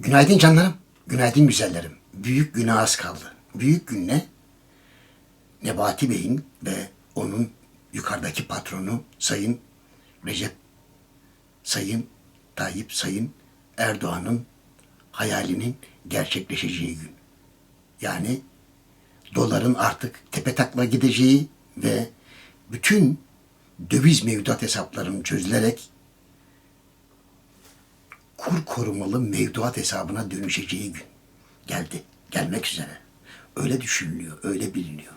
Günaydın canlarım. Günaydın güzellerim. Büyük güne az kaldı. Büyük gün ne? Nebati Bey'in ve onun yukarıdaki patronu Sayın Recep, Sayın Tayyip, Sayın Erdoğan'ın hayalinin gerçekleşeceği gün. Yani doların artık tepe takla gideceği ve bütün döviz mevduat hesaplarının çözülerek kur korumalı mevduat hesabına dönüşeceği gün geldi. Gelmek üzere. Öyle düşünülüyor, öyle biliniyor.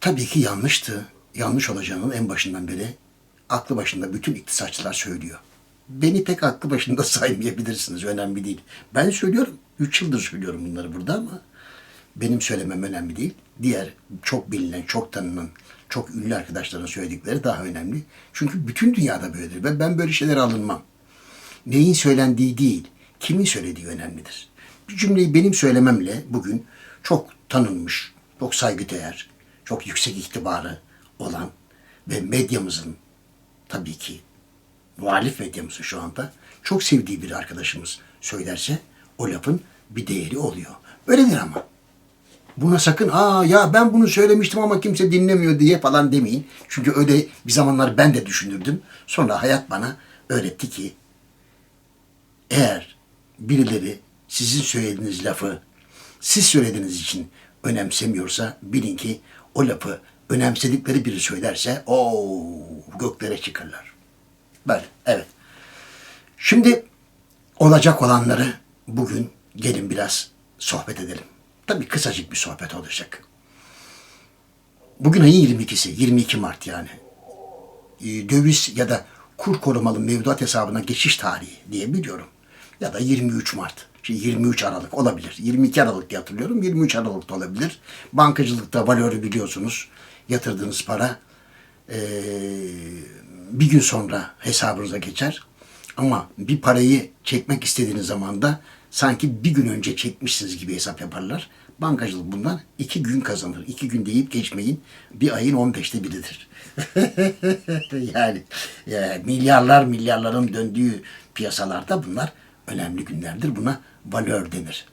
Tabii ki yanlıştı. Yanlış olacağının en başından beri aklı başında bütün iktisatçılar söylüyor. Beni pek aklı başında saymayabilirsiniz. Önemli değil. Ben söylüyorum. Üç yıldır söylüyorum bunları burada ama benim söylemem önemli değil. Diğer çok bilinen, çok tanınan, çok ünlü arkadaşların söyledikleri daha önemli. Çünkü bütün dünyada böyledir. Ve ben böyle şeylere alınmam. Neyin söylendiği değil, kimin söylediği önemlidir. Bir cümleyi benim söylememle bugün çok tanınmış, çok saygıdeğer, çok yüksek itibarı olan ve medyamızın tabii ki muhalif medyamızın şu anda çok sevdiği bir arkadaşımız söylerse o lafın bir değeri oluyor. Öyledir ama. Buna sakın aa ya ben bunu söylemiştim ama kimse dinlemiyor diye falan demeyin. Çünkü öyle bir zamanlar ben de düşünürdüm. Sonra hayat bana öğretti ki eğer birileri sizin söylediğiniz lafı siz söylediğiniz için önemsemiyorsa bilin ki o lafı önemsedikleri biri söylerse o göklere çıkarlar. Böyle evet. Şimdi olacak olanları bugün gelin biraz sohbet edelim. Tabii kısacık bir sohbet olacak. Bugün ayın 22'si, 22 Mart yani. Ee, Döviz ya da kur korumalı mevduat hesabına geçiş tarihi diye biliyorum. Ya da 23 Mart. Şimdi 23 Aralık olabilir. 22 Aralık diye hatırlıyorum. 23 Aralık da olabilir. Bankacılıkta valörü biliyorsunuz. Yatırdığınız para ee, bir gün sonra hesabınıza geçer. Ama bir parayı çekmek istediğiniz zaman da sanki bir gün önce çekmişsiniz gibi hesap yaparlar. Bankacılık bundan iki gün kazanır. İki gün deyip geçmeyin. Bir ayın 15'te biridir. yani, yani milyarlar milyarların döndüğü piyasalarda bunlar önemli günlerdir. Buna valör denir.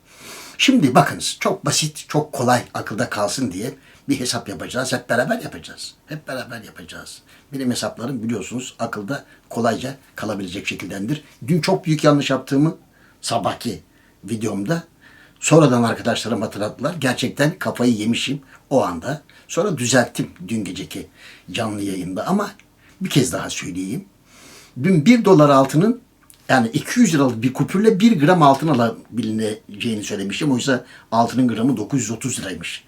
Şimdi bakınız çok basit, çok kolay akılda kalsın diye bir hesap yapacağız. Hep beraber yapacağız. Hep beraber yapacağız. Benim hesaplarım biliyorsunuz akılda kolayca kalabilecek şekildendir. Dün çok büyük yanlış yaptığımı sabahki videomda sonradan arkadaşlarım hatırlattılar. Gerçekten kafayı yemişim o anda. Sonra düzelttim dün geceki canlı yayında ama bir kez daha söyleyeyim. Dün 1 dolar altının yani 200 liralık bir kupürle 1 gram altın alabileceğini söylemiştim. Oysa altının gramı 930 liraymış.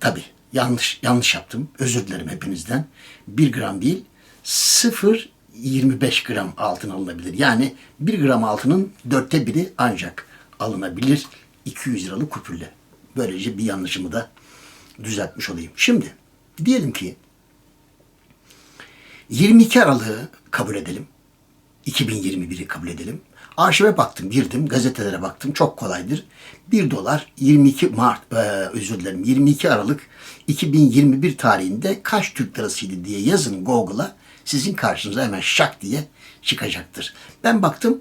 Tabi yanlış yanlış yaptım. Özür dilerim hepinizden. 1 gram değil 0.25 gram altın alınabilir. Yani 1 gram altının dörtte biri ancak alınabilir 200 liralık kupürle. Böylece bir yanlışımı da düzeltmiş olayım. Şimdi diyelim ki 22 Aralık'ı kabul edelim. 2021'i kabul edelim. Arşive baktım, girdim, gazetelere baktım. Çok kolaydır. 1 dolar 22 Mart, e, özür dilerim 22 Aralık 2021 tarihinde kaç Türk lirasıydı diye yazın Google'a. Sizin karşınıza hemen şak diye çıkacaktır. Ben baktım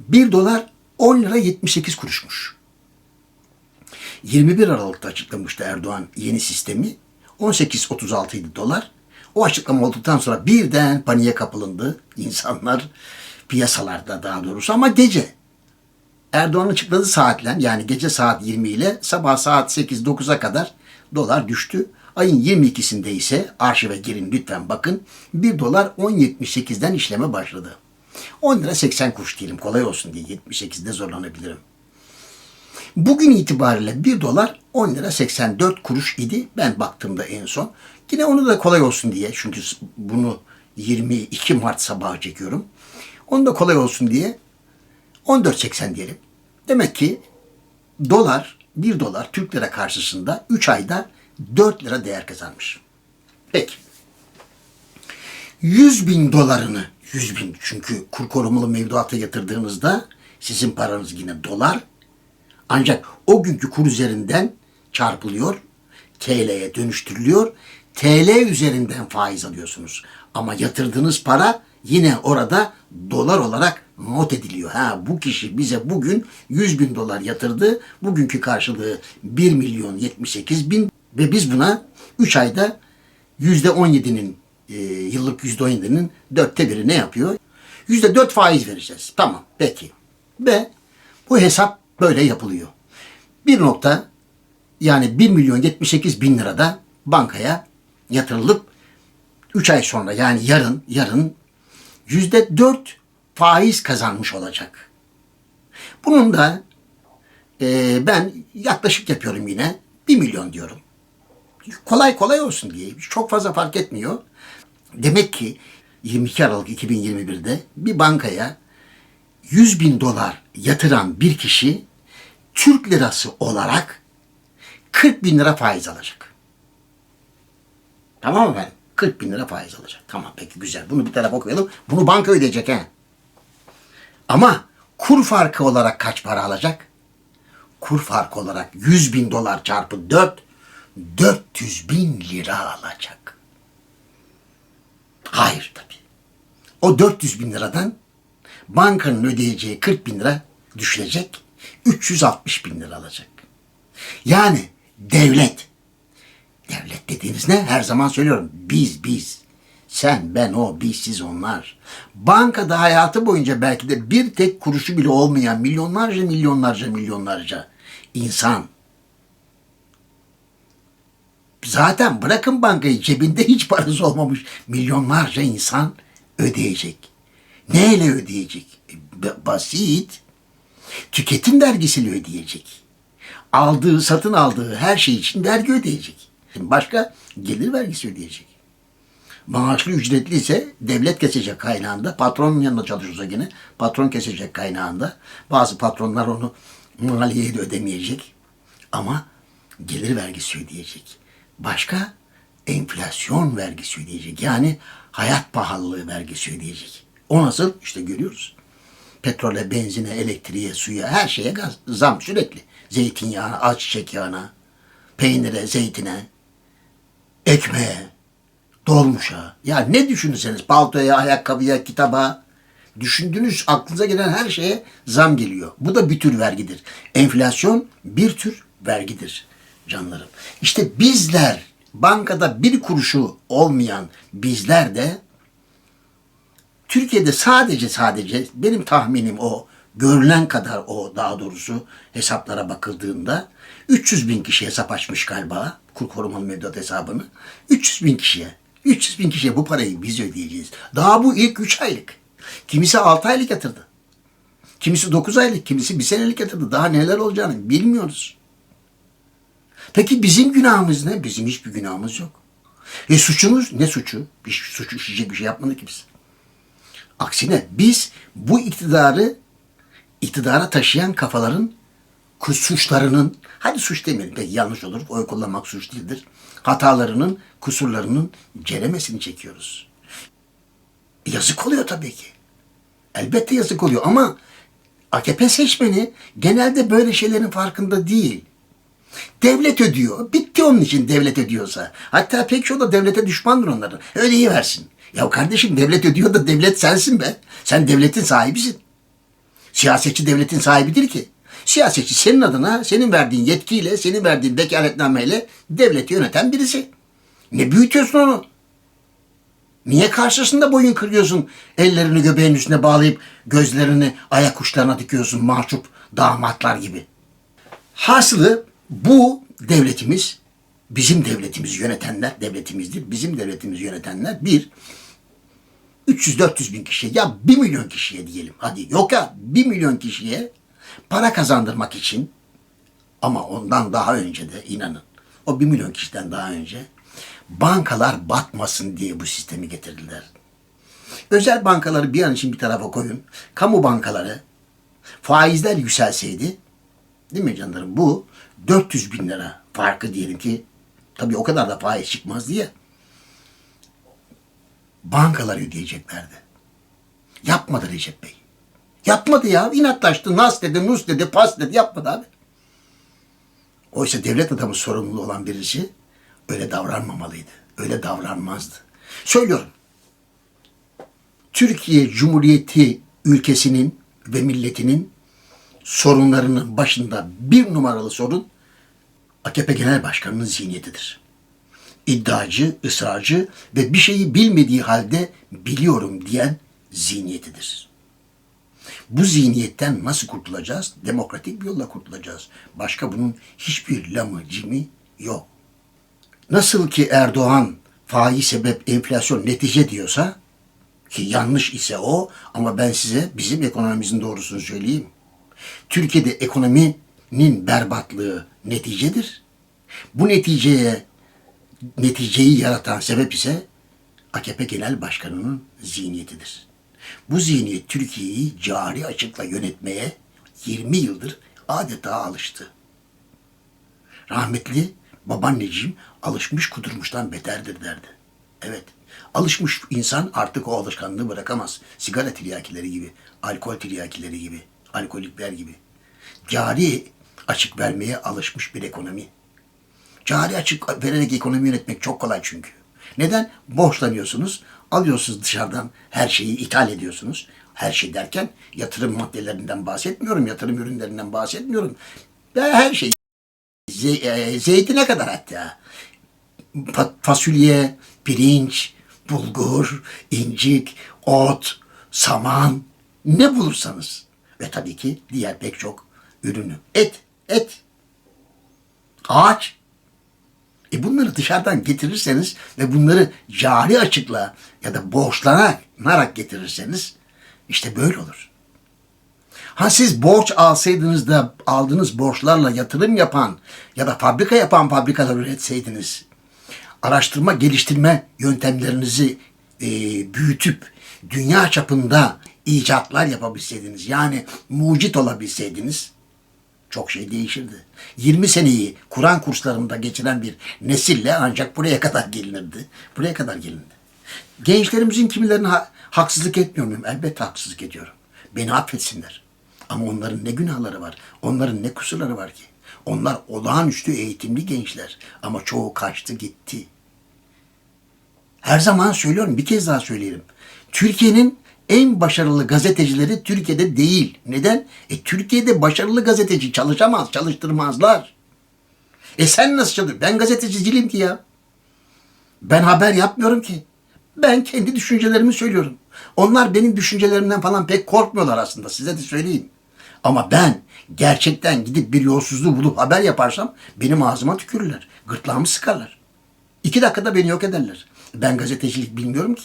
1 dolar 10 lira 78 kuruşmuş. 21 Aralık'ta açıklamıştı Erdoğan yeni sistemi. 18.36 idi dolar. O açıklama olduktan sonra birden paniğe kapılındı insanlar piyasalarda daha doğrusu ama gece Erdoğan açıkladığı saatle yani gece saat 20 ile sabah saat 8-9'a kadar dolar düştü. Ayın 22'sinde ise arşive girin lütfen bakın 1 dolar 10.78'den işleme başladı. 10 lira 80 kuruş diyelim kolay olsun diye 78'de zorlanabilirim. Bugün itibariyle 1 dolar 10 lira 84 kuruş idi. Ben baktığımda en son. Yine onu da kolay olsun diye çünkü bunu 22 Mart sabahı çekiyorum. Onu da kolay olsun diye 14.80 diyelim. Demek ki dolar 1 dolar Türk lira karşısında 3 ayda 4 lira değer kazanmış. Peki. 100 bin dolarını 100 bin çünkü kur korumalı mevduata yatırdığınızda sizin paranız yine dolar ancak o günkü kur üzerinden çarpılıyor, TL'ye dönüştürülüyor. TL üzerinden faiz alıyorsunuz. Ama yatırdığınız para yine orada dolar olarak not ediliyor. Ha bu kişi bize bugün 100 bin dolar yatırdı. Bugünkü karşılığı 1 milyon 78 bin ve biz buna 3 ayda %17'nin e, yıllık %17'nin dörtte biri ne yapıyor? %4 faiz vereceğiz. Tamam peki. Ve bu hesap böyle yapılıyor. Bir nokta yani 1 milyon 78 bin lirada bankaya yatırılıp 3 ay sonra yani yarın yarın yüzde 4 faiz kazanmış olacak. Bunun da e, ben yaklaşık yapıyorum yine 1 milyon diyorum. Kolay kolay olsun diye. Çok fazla fark etmiyor. Demek ki 22 Aralık 2021'de bir bankaya 100 bin dolar yatıran bir kişi Türk lirası olarak 40 bin lira faiz alacak. Tamam mı efendim? 40 bin lira faiz alacak. Tamam peki güzel. Bunu bir tarafa koyalım. Bunu banka ödeyecek he. Ama kur farkı olarak kaç para alacak? Kur farkı olarak 100 bin dolar çarpı 4 400 bin lira alacak. Hayır tabii. O 400 bin liradan bankanın ödeyeceği 40 bin lira düşecek. 360 bin lira alacak. Yani devlet Devlet dediğiniz ne? Her zaman söylüyorum. Biz, biz. Sen, ben, o, biz, siz, onlar. Bankada hayatı boyunca belki de bir tek kuruşu bile olmayan milyonlarca, milyonlarca, milyonlarca insan. Zaten bırakın bankayı cebinde hiç parası olmamış milyonlarca insan ödeyecek. Neyle ödeyecek? B- basit. Tüketim vergisiyle ödeyecek aldığı, satın aldığı her şey için vergi ödeyecek. Başka gelir vergisi ödeyecek. Maaşlı ücretli ise devlet kesecek kaynağında. Patronun yanında çalışırsa yine patron kesecek kaynağında. Bazı patronlar onu maliyeye de ödemeyecek. Ama gelir vergisi ödeyecek. Başka enflasyon vergisi ödeyecek. Yani hayat pahalılığı vergisi ödeyecek. O nasıl? İşte görüyoruz. Petrole, benzine, elektriğe, suya, her şeye gaz, zam sürekli. Zeytinyağına, ayçiçek yağına, peynire, zeytine, ekmeğe, dolmuşa. Ya ne düşünürseniz paltoya, ayakkabıya, kitaba, düşündüğünüz aklınıza gelen her şeye zam geliyor. Bu da bir tür vergidir. Enflasyon bir tür vergidir canlarım. İşte bizler bankada bir kuruşu olmayan bizler de Türkiye'de sadece sadece benim tahminim o görülen kadar o daha doğrusu hesaplara bakıldığında 300 bin kişi hesap açmış galiba kur korumalı mevduat hesabını 300 bin kişiye 300 bin kişiye bu parayı biz ödeyeceğiz. Daha bu ilk 3 aylık. Kimisi 6 aylık yatırdı. Kimisi 9 aylık, kimisi 1 senelik yatırdı. Daha neler olacağını bilmiyoruz. Peki bizim günahımız ne? Bizim hiçbir günahımız yok. E suçumuz ne suçu? Bir suç işleyecek bir şey yapmadık ki biz. Aksine biz bu iktidarı iktidara taşıyan kafaların suçlarının, hadi suç demeyelim peki yanlış olur, oy kullanmak suç değildir. Hatalarının, kusurlarının ceremesini çekiyoruz. Yazık oluyor tabii ki. Elbette yazık oluyor ama AKP seçmeni genelde böyle şeylerin farkında değil. Devlet ödüyor. Bitti onun için devlet ödüyorsa. Hatta pek çoğu da devlete düşmandır onların. Ödeyiversin. Ya kardeşim devlet ödüyor da devlet sensin be. Sen devletin sahibisin. Siyasetçi devletin sahibidir ki. Siyasetçi senin adına, senin verdiğin yetkiyle, senin verdiğin vekaletnameyle devleti yöneten birisi. Ne büyütüyorsun onu? Niye karşısında boyun kırıyorsun? Ellerini göbeğin üstüne bağlayıp gözlerini ayak uçlarına dikiyorsun mahcup damatlar gibi. Hasılı bu devletimiz, bizim devletimizi yönetenler, devletimizdir, bizim devletimizi yönetenler bir, 300-400 bin kişiye ya 1 milyon kişiye diyelim hadi yok ya 1 milyon kişiye para kazandırmak için ama ondan daha önce de inanın o 1 milyon kişiden daha önce bankalar batmasın diye bu sistemi getirdiler. Özel bankaları bir an için bir tarafa koyun. Kamu bankaları faizler yükselseydi değil mi canlarım bu 400 bin lira farkı diyelim ki tabii o kadar da faiz çıkmaz diye bankalar ödeyeceklerdi. Yapmadı Recep Bey. Yapmadı ya. İnatlaştı. Nas dedi, nus dedi, pas dedi. Yapmadı abi. Oysa devlet adamı sorumlu olan birisi öyle davranmamalıydı. Öyle davranmazdı. Söylüyorum. Türkiye Cumhuriyeti ülkesinin ve milletinin sorunlarının başında bir numaralı sorun AKP Genel Başkanı'nın zihniyetidir. İddiacı, ısrarcı ve bir şeyi bilmediği halde biliyorum diyen zihniyetidir. Bu zihniyetten nasıl kurtulacağız? Demokratik bir yolla kurtulacağız. Başka bunun hiçbir lamı cimi yok. Nasıl ki Erdoğan faiz sebep enflasyon netice diyorsa ki yanlış ise o ama ben size bizim ekonomimizin doğrusunu söyleyeyim. Türkiye'de ekonominin berbatlığı neticedir. Bu neticeye neticeyi yaratan sebep ise AKP Genel Başkanı'nın zihniyetidir. Bu zihniyet Türkiye'yi cari açıkla yönetmeye 20 yıldır adeta alıştı. Rahmetli babaanneciğim alışmış kudurmuştan beterdir derdi. Evet, alışmış insan artık o alışkanlığı bırakamaz. Sigara tiryakileri gibi, alkol tiryakileri gibi, alkolikler gibi. Cari açık vermeye alışmış bir ekonomi. Cari açık vererek ekonomi yönetmek çok kolay çünkü. Neden? Borçlanıyorsunuz, alıyorsunuz dışarıdan her şeyi ithal ediyorsunuz. Her şey derken yatırım maddelerinden bahsetmiyorum, yatırım ürünlerinden bahsetmiyorum. Ben her şeyi, ze- e, zeytine kadar hatta. Fa- fasulye, pirinç, bulgur, incik, ot, saman, ne bulursanız. Ve tabii ki diğer pek çok ürünü. Et, et, ağaç, e bunları dışarıdan getirirseniz ve bunları cari açıkla ya da borçlanarak getirirseniz işte böyle olur. Ha siz borç alsaydınız da aldığınız borçlarla yatırım yapan ya da fabrika yapan fabrikalar üretseydiniz, araştırma geliştirme yöntemlerinizi e, büyütüp dünya çapında icatlar yapabilseydiniz, yani mucit olabilseydiniz, çok şey değişirdi. 20 seneyi Kur'an kurslarında geçiren bir nesille ancak buraya kadar gelinirdi. Buraya kadar gelindi. Gençlerimizin kimilerine ha- haksızlık etmiyor muyum? Elbette haksızlık ediyorum. Beni affetsinler. Ama onların ne günahları var? Onların ne kusurları var ki? Onlar olağanüstü eğitimli gençler. Ama çoğu kaçtı gitti. Her zaman söylüyorum, bir kez daha söyleyelim. Türkiye'nin en başarılı gazetecileri Türkiye'de değil. Neden? E Türkiye'de başarılı gazeteci çalışamaz, çalıştırmazlar. E sen nasıl çalışıyorsun? Ben gazeteciyim ki ya. Ben haber yapmıyorum ki. Ben kendi düşüncelerimi söylüyorum. Onlar benim düşüncelerimden falan pek korkmuyorlar aslında size de söyleyeyim. Ama ben gerçekten gidip bir yolsuzluğu bulup haber yaparsam benim ağzıma tükürürler. Gırtlağımı sıkarlar. İki dakikada beni yok ederler. Ben gazetecilik bilmiyorum ki.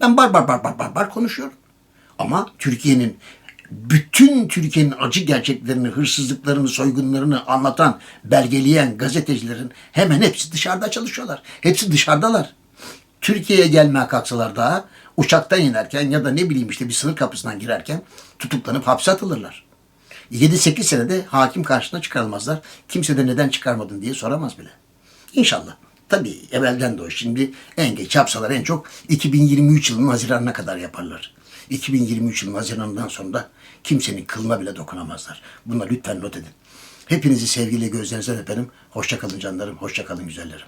Ben bar bar bar bar bar bar konuşuyorum. Ama Türkiye'nin bütün Türkiye'nin acı gerçeklerini, hırsızlıklarını, soygunlarını anlatan, belgeleyen gazetecilerin hemen hepsi dışarıda çalışıyorlar. Hepsi dışarıdalar. Türkiye'ye gelmeye kalksalar daha uçaktan inerken ya da ne bileyim işte bir sınır kapısından girerken tutuklanıp hapse atılırlar. 7-8 senede hakim karşısına çıkarılmazlar. Kimse de neden çıkarmadın diye soramaz bile. İnşallah. Tabii evvelden de o. Şimdi en geç yapsalar en çok 2023 yılının Haziran'ına kadar yaparlar. 2023 yılının Haziran'ından sonra da kimsenin kılına bile dokunamazlar. Buna lütfen not edin. Hepinizi sevgiyle gözlerinizden öperim. Hoşça kalın canlarım, hoşça kalın güzellerim.